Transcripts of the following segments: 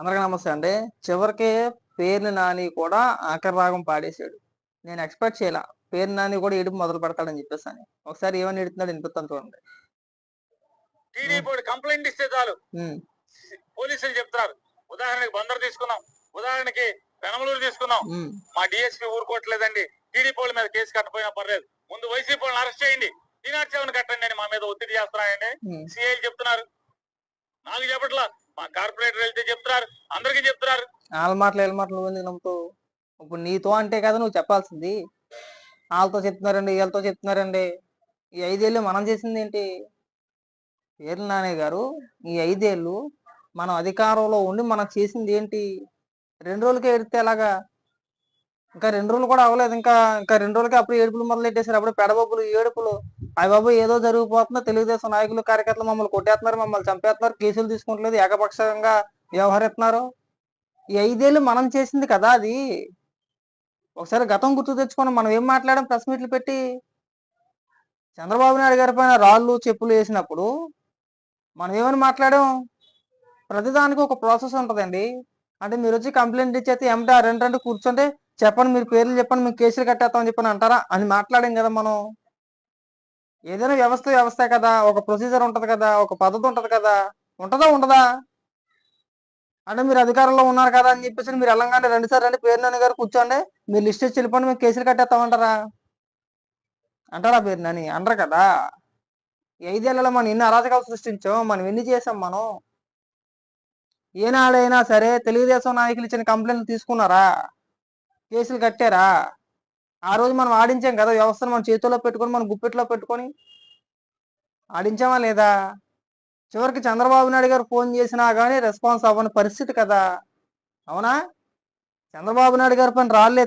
అందరికీ నమస్తే అండి. చివరికి పేర్ని నాని కూడా ఆఖరి రాగం పాడేశాడు. నేను ఎక్స్పెక్ట్ చేయాల. పేరు నాని కూడా ఏడుపు మొదలు పెడతాడని చెప్పేసి అని. ఒకసారి ఏమని ఎడుతున్నాడు వినిపిస్తాను చూడండి. టీడీపీ కంప్లైంట్ ఇస్తే చాలు. పోలీసులు చెప్తారు. ఉదాహరణకి బందర్ తీసుకున్నాం. ఉదాహరణకి పెనమలూరు తీసుకున్నాం. మా డిఎస్పీ ఊరుకోవట్లేదండి. టీడీపీ మీద కేసు కట్టపోయినా పర్లేదు. ముందు వైసీపీ వాళ్ళని అరెస్ట్ చేయండి. టీనాట్ సెవెన్ కట్టండి అని మా మీద ఒత్తిడి చేస్తున్నాయండి. ఉమ్. సిఐ చెప్తున్నారు. నాకు చెప్పట్లా. మా కార్పొరేటర్ వెళ్తే చెప్తున్నారు అందరికీ చెప్తున్నారు. వాళ్ళ మాటలు వీళ్ళ మాటలు నువ్వు ఎందుకు నమ్ముతావు? ఇప్పుడు నీతో అంటే కదా నువ్వు చెప్పాల్సింది. వాళ్ళతో చెప్తున్నారండి వీళ్ళతో చెప్తున్నారండి. ఈ ఐదేళ్ళు మనం చేసింది ఏంటి? పేర్ల నానే గారు ఈ ఐదేళ్ళు మనం అధికారంలో ఉండి మనం చేసింది ఏంటి? రెండు రోజులకే ఎడితే ఎలాగా? ఇంకా రెండు రోజులు కూడా అవ్వలేదు. ఇంకా ఇంకా రెండు రోజులకి అప్పుడు ఏడుపులు మొదలెట్టేశారు. అప్పుడు పెడబొబ్బులు ఏడుపులు. బాబు ఏదో జరిగిపోతుందో తెలుగుదేశం నాయకులు కార్యకర్తలు మమ్మల్ని కొట్టేస్తున్నారు మమ్మల్ని చంపేస్తున్నారు కేసులు తీసుకుంటలేదు ఏకపక్షంగా వ్యవహరిస్తున్నారు. ఈ ఐదేళ్ళు మనం చేసింది కదా అది. ఒకసారి గతం గుర్తు తెచ్చుకొని మనం ఏం మాట్లాడడం ప్రెస్ మీట్లు పెట్టి చంద్రబాబు నాయుడు గారి పైన రాళ్ళు చెప్పులు వేసినప్పుడు మనం ఏమని మాట్లాడాం? ప్రతిదానికి ఒక ప్రాసెస్ ఉంటుందండి. అంటే మీరు వచ్చి కంప్లైంట్ ఇచ్చేస్తే ఏమిటా రెండు రెండు కూర్చుంటే చెప్పండి మీరు పేర్లు చెప్పండి మేము కేసులు కట్టేస్తామని చెప్పని అంటారా? అని మాట్లాడాం కదా మనం. ఏదైనా వ్యవస్థ వ్యవస్థ కదా. ఒక ప్రొసీజర్ ఉంటది కదా. ఒక పద్ధతి ఉంటది కదా. ఉంటదా ఉండదా? అంటే మీరు అధికారంలో ఉన్నారు కదా అని చెప్పేసి మీరు వెళ్ళంగానే రెండు సార్లు రండి. పేరు నాని గారు కూర్చోండి. మీరు లిస్ట్ ఇచ్చి వెళ్ళిపోండి. మేము కేసులు కట్టేస్తామంటారా? అంటారా పేరు నాని? అంటారు కదా. ఐదేళ్ళలో మనం ఎన్ని అరాచకాలు సృష్టించాం మనం ఎన్ని చేసాం మనం? ఏనాడైనా సరే తెలుగుదేశం నాయకులు ఇచ్చిన కంప్లైంట్లు తీసుకున్నారా? కేసులు కట్టారా? ఆ రోజు మనం ఆడించాం కదా వ్యవస్థను మన చేతుల్లో పెట్టుకొని మన గుప్పెట్లో పెట్టుకొని ఆడించామా లేదా? చివరికి చంద్రబాబు నాయుడు గారు ఫోన్ చేసినా కానీ రెస్పాన్స్ అవ్వని పరిస్థితి కదా. అవునా? చంద్రబాబు నాయుడు గారి పని రాళ్ళు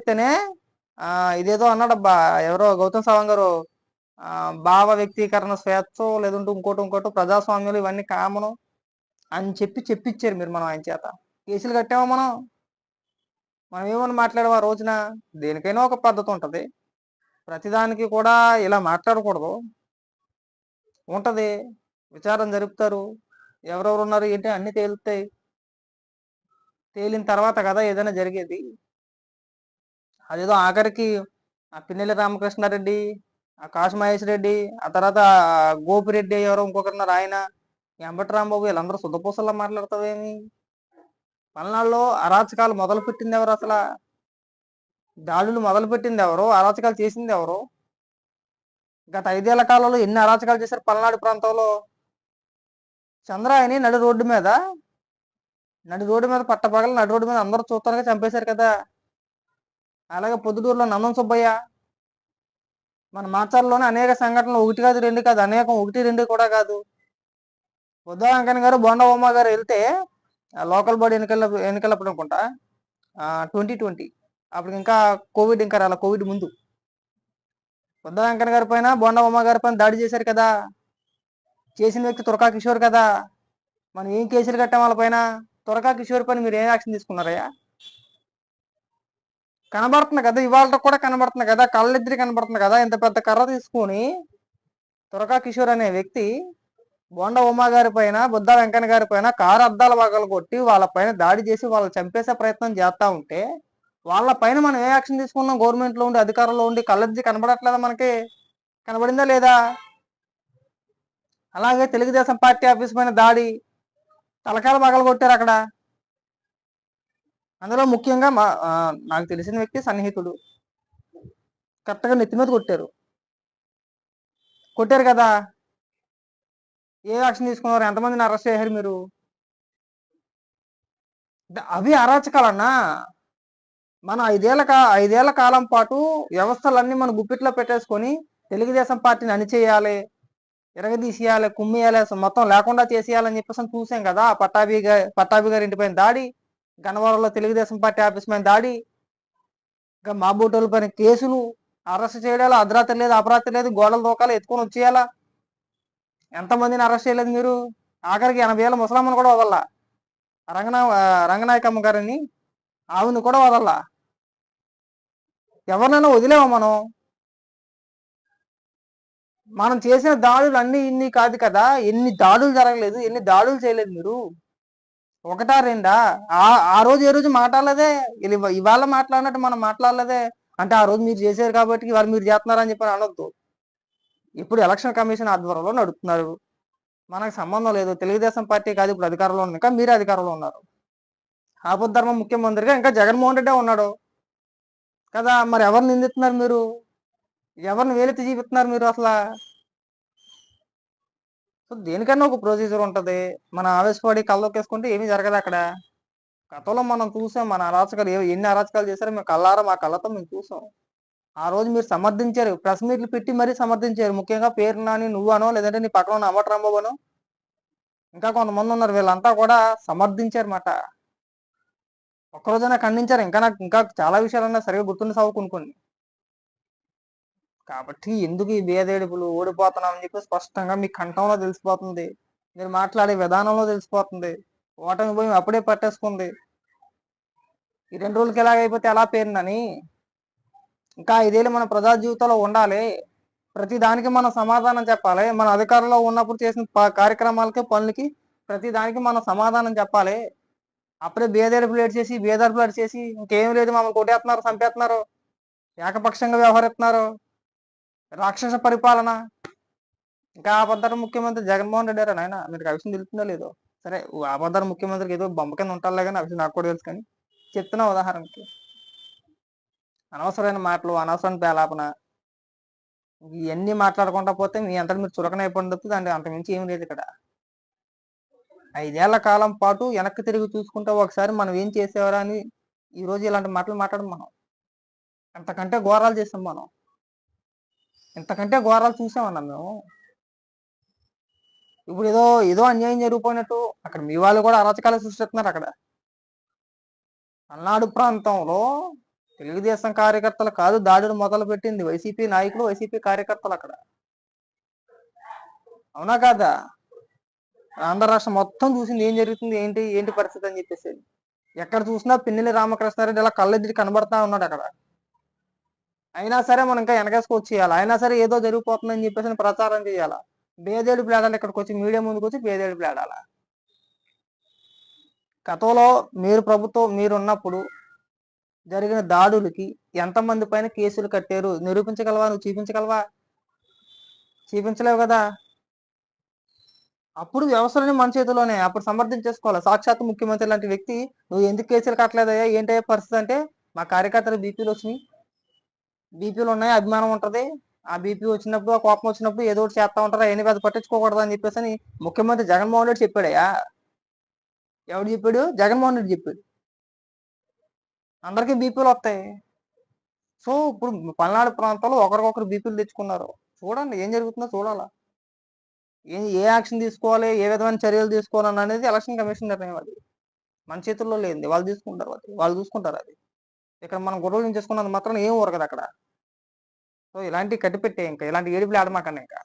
ఇదేదో అన్నాడబ్బా ఎవరో గౌతమ్ సవాంగ్ గారు భావ వ్యక్తీకరణ స్వేచ్ఛ లేదంటే ఇంకోటి ఇంకోటి ప్రజాస్వామ్యాలు ఇవన్నీ కామను అని చెప్పి చెప్పించారు మీరు మనం ఆయన చేత. కేసులు కట్టామా మనం? మనం ఏమని మాట్లాడము ఆ రోజున? దేనికైనా ఒక పద్ధతి ఉంటుంది. ప్రతిదానికి కూడా ఇలా మాట్లాడకూడదు. ఉంటుంది. విచారం జరుపుతారు. ఎవరెవరు ఉన్నారు ఏంటి అన్ని తేలుతాయి. తేలిన తర్వాత కదా ఏదైనా జరిగేది. అదేదో ఆఖరికి ఆ పిన్నెల్లి రామకృష్ణారెడ్డి ఆ కాశీ మహేష్ రెడ్డి ఆ తర్వాత గోపిరెడ్డి ఎవరో ఇంకొకరున్నారు ఆయన. ఎంబటి రాంబాబు వీళ్ళందరూ శుద్ధపూసల్లో మాట్లాడతావేమి? పల్నాడులో అరాచకాలు మొదలు పెట్టింది ఎవరు అసలు? దాడులు మొదలు పెట్టింది ఎవరు అరాచకాలు చేసింది ఎవరు గత ఐదేళ్ళ కాలంలో ఎన్ని అరాచకాలు చేశారు పల్నాడు ప్రాంతంలో? చంద్రాయని నడి రోడ్డు మీద నడి రోడ్డు మీద పట్టపగలు నడి రోడ్డు మీద అందరూ చూస్తానుగా చంపేశారు కదా. అలాగే పొద్దుటూరులో నందం సుబ్బయ్య మన మాచర్లోనే అనేక సంఘటనలు ఒకటి కాదు రెండు కాదు అనేకం ఒకటి రెండు కూడా కాదు. బుద్ధ వెంకన్న గారు బొండ గారు వెళ్తే లోకల్ బాడీ ఎన్నికల ఎన్నికలప్పుడు అనుకుంటా ట్వంటీ ట్వంటీ అప్పుడు ఇంకా కోవిడ్ ఇంకా రాల కోవిడ్ ముందు. బుద్ధ వెంకట గారి పైన బొండ బొమ్మ గారి పైన దాడి చేశారు కదా. చేసిన వ్యక్తి తురకా కిషోర్ కదా. మనం ఏం కేసులు కట్టాం వాళ్ళ పైన? తురకా కిషోర్ పైన మీరు ఏం యాక్షన్ తీసుకున్నారయ్యా? కనబడుతుంది కదా ఇవాళ కూడా కనబడుతుంది కదా కళ్ళిద్దరి కనబడుతుంది కదా ఇంత పెద్ద కర్ర తీసుకొని తురకా కిషోర్ అనే వ్యక్తి బోండ ఉమా గారి పైన బుద్ధ వెంకన్న గారి పైన కారు అద్దాల వగలు కొట్టి వాళ్ళ పైన దాడి చేసి వాళ్ళు చంపేసే ప్రయత్నం చేస్తా ఉంటే వాళ్ళ పైన మనం ఏ యాక్షన్ తీసుకున్నాం? గవర్నమెంట్లో ఉండి అధికారంలో ఉండి కళ్ళెద్ది కనబడట్లేదా మనకి? కనబడిందా లేదా? అలాగే తెలుగుదేశం పార్టీ ఆఫీస్ పైన దాడి తలకాయలు పగలు కొట్టారు అక్కడ. అందులో ముఖ్యంగా మా నాకు తెలిసిన వ్యక్తి సన్నిహితుడు. కరెక్ట్గా నెత్తి మీద కొట్టారు. కొట్టారు కదా? ఏ యాక్షన్ తీసుకున్నారు? ఎంతమందిని అరెస్ట్ చేశారు మీరు? అవి అరాచకాలన్నా. మన ఐదేళ్ళ కా ఐదేళ్ళ కాలం పాటు వ్యవస్థలన్నీ మన గుప్పిట్లో పెట్టేసుకొని తెలుగుదేశం పార్టీని అణిచేయాలి ఇరగదీసేయాలి కుమ్మేయాలి మొత్తం లేకుండా చేసేయాలని చెప్పేసి చూసాం కదా. పట్టాభి పట్టాభి గారి ఇంటి పైన దాడి గన్నవరంలో తెలుగుదేశం పార్టీ ఆఫీస్ పైన దాడి ఇంకా మాబోటోల పైన కేసులు అరెస్ట్ చేయడాలు అర్ధరాత్రి లేదు అపరాత్రి లేదు గోడల దూకాలు ఎత్తుకొని వచ్చేయాలా? ఎంతమందిని అరెస్ట్ చేయలేదు మీరు? ఆఖరికి ఎనభై ఏళ్ళ ముసలమ్మను కూడా వదల్లా. రంగనా రంగనాయకమ్మ గారిని ఆవిని కూడా వదల్లా. ఎవరినైనా వదిలేమా మనం? మనం చేసిన దాడులు అన్ని ఇన్ని కాదు కదా? ఎన్ని దాడులు జరగలేదు ఎన్ని దాడులు చేయలేదు మీరు? ఒకటా రెండా? ఆ ఆ రోజు ఏ రోజు మాట్లాడలేదే? ఇవాళ మాట్లాడినట్టు మనం మాట్లాడలేదే? అంటే ఆ రోజు మీరు చేశారు కాబట్టి ఇవాళ మీరు చేస్తున్నారని చెప్పి అనొద్దు. ఇప్పుడు ఎలక్షన్ కమిషన్ ఆధ్వర్యంలో నడుపుతున్నారు. మనకు సంబంధం లేదు. తెలుగుదేశం పార్టీ కాదు ఇప్పుడు అధికారంలో ఉంది. ఇంకా మీరే అధికారంలో ఉన్నారు. ఆపద్ధర్మ ముఖ్యమంత్రిగా ఇంకా జగన్మోహన్ రెడ్డే ఉన్నాడు. కదా మరి ఎవరిని నిందిస్తున్నారు మీరు? ఎవరిని వేలెత్తి చూపిస్తున్నారు మీరు అసలు? సో దేనికన్నా ఒక ప్రొసీజర్ ఉంటుంది. మన ఆవేశపడి కళ్ళొక్కేసుకుంటే ఏమీ జరగదు అక్కడ. గతంలో మనం చూసాం మన అరాచకాలు ఎన్ని అరాచకాలు చేశారో మేము కళ్ళారా మా కళ్ళతో మేము చూసాం. ఆ రోజు మీరు సమర్థించారు. ప్రెస్ మీట్లు పెట్టి మరీ సమర్థించారు. ముఖ్యంగా పేరు నాని నువ్వనో లేదంటే నీ పక్కన ఉన్న అమ్మట ఇంకా కొంతమంది ఉన్నారు. వీళ్ళంతా కూడా సమర్థించారు మాట ఒక్కరోజైనా ఖండించారు. ఇంకా నాకు ఇంకా చాలా విషయాలన్నా సరిగా గుర్తుండి సాగు కొనుక్కోండి కాబట్టి ఎందుకు ఈ భేదేడుపులు ఓడిపోతున్నాం అని చెప్పి స్పష్టంగా మీ కంఠంలో తెలిసిపోతుంది. మీరు మాట్లాడే విధానంలో తెలిసిపోతుంది. ఓటమి పోయి అప్పుడే పట్టేసుకుంది. ఈ రెండు రోజులకి ఎలాగైపోతే ఎలా పేరునని ఇంకా ఐదేళ్ళు మన ప్రజా జీవితంలో ఉండాలి. ప్రతి దానికి మనం సమాధానం చెప్పాలి. మన అధికారంలో ఉన్నప్పుడు చేసిన కార్యక్రమాలకి పనులకి ప్రతి దానికి మనం సమాధానం చెప్పాలి. అప్పుడే బేదేడుపులు లేట్ చేసి బేదర్పులు లేట్ చేసి ఇంకేం లేదు మమ్మల్ని కొట్టేస్తున్నారు చంపేస్తున్నారు. ఏకపక్షంగా వ్యవహరిస్తున్నారు. రాక్షస పరిపాలన. ఇంకా ఆపద్దర ముఖ్యమంత్రి జగన్మోహన్ రెడ్డి గారు నాయన మీరు ఆ విషయం తెలుస్తుందో లేదో? సరే ఆపద్దర ముఖ్యమంత్రికి ఏదో బొమ్మ కింద ఉంటారులే కానీ ఆ విషయం నాకు కూడా తెలుసు కానీ చెప్తున్నా ఉదాహరణకి. అనవసరమైన మాటలు అనవసరమైన పేలాపన ఇవన్నీ మాట్లాడకుండా పోతే మీ అంతటి మీరు చురకనైపోయిన తప్పితే దాంట్లో అంతకుమించి ఏం లేదు ఇక్కడ. ఐదేళ్ళ కాలం పాటు వెనక్కి తిరిగి చూసుకుంటే ఒకసారి మనం ఏం చేసేవారా అని ఈరోజు ఇలాంటి మాటలు మాట్లాడడం మనం. ఎంతకంటే ఘోరాలు చేసాం మనం. ఇంతకంటే ఘోరాలు చూసామన్నా మేము. ఇప్పుడు ఏదో ఏదో అన్యాయం జరిగిపోయినట్టు అక్కడ మీ వాళ్ళు కూడా అరాచకాలు సృష్టిస్తున్నారు అక్కడ. పల్నాడు ప్రాంతంలో తెలుగుదేశం కార్యకర్తలు కాదు దాడులు మొదలు పెట్టింది వైసీపీ నాయకులు వైసీపీ కార్యకర్తలు అక్కడ. అవునా కాదా? ఆంధ్ర రాష్ట్రం మొత్తం చూసింది ఏం జరుగుతుంది ఏంటి ఏంటి పరిస్థితి అని చెప్పేసి. ఎక్కడ చూసినా పిన్నెల్లి రామకృష్ణారెడ్డి ఇలా కళ్ళెదిరి కనబడతా ఉన్నాడు అక్కడ. అయినా సరే మనం ఇంకా వెనకేసుకొచ్చి చేయాలి అయినా సరే ఏదో జరిగిపోతుందని చెప్పేసి ప్రచారం చేయాలా. బేదేడు ప్లేడాలి ఇక్కడికి వచ్చి మీడియా ముందుకు వచ్చి బేదేడు ప్లేడాల గతంలో మీరు ప్రభుత్వం మీరు ఉన్నప్పుడు జరిగిన దాడులకి ఎంతమంది పైన కేసులు కట్టారు? నిరూపించగలవా? నువ్వు చూపించగలవా? చూపించలేవు కదా. అప్పుడు వ్యవస్థలని మన చేతిలోనే అప్పుడు సమర్థించేసుకోవాలి? సాక్షాత్ ముఖ్యమంత్రి లాంటి వ్యక్తి నువ్వు ఎందుకు కేసులు కట్టలేదయ్యా? ఏంటయ్యా పరిస్థితి? అంటే మా కార్యకర్తలు బీపీలు వచ్చినాయి. బీపీలు ఉన్నాయి అభిమానం ఉంటుంది. ఆ బీపీ వచ్చినప్పుడు ఆ కోపం వచ్చినప్పుడు ఏదో ఒకటి చేస్తా ఉంటారు. ఏ పెద్ద పట్టించుకోకూడదు అని చెప్పేసి అని ముఖ్యమంత్రి జగన్మోహన్ రెడ్డి చెప్పాడయ్యా. ఎవడు చెప్పాడు? జగన్మోహన్ రెడ్డి చెప్పాడు. అందరికీ బీపీలు వస్తాయి. సో ఇప్పుడు పల్నాడు ప్రాంతంలో ఒకరికొకరు బీపీలు తెచ్చుకున్నారు. చూడండి ఏం జరుగుతుందో చూడాలా. ఏ ఏ యాక్షన్ తీసుకోవాలి ఏ విధమైన చర్యలు తీసుకోవాలని అనేది ఎలక్షన్ కమిషన్ నిర్ణయం అది. మన చేతుల్లో లేనిది. వాళ్ళు తీసుకుంటారు అది. వాళ్ళు చూసుకుంటారు అది. ఇక్కడ మనం గొడవలు చేసుకున్నది మాత్రం ఏం ఊరకదు అక్కడ. సో ఇలాంటి కట్టిపెట్టే ఇంకా. ఇలాంటి ఏడుపులు ఆడమాకండి ఇంకా.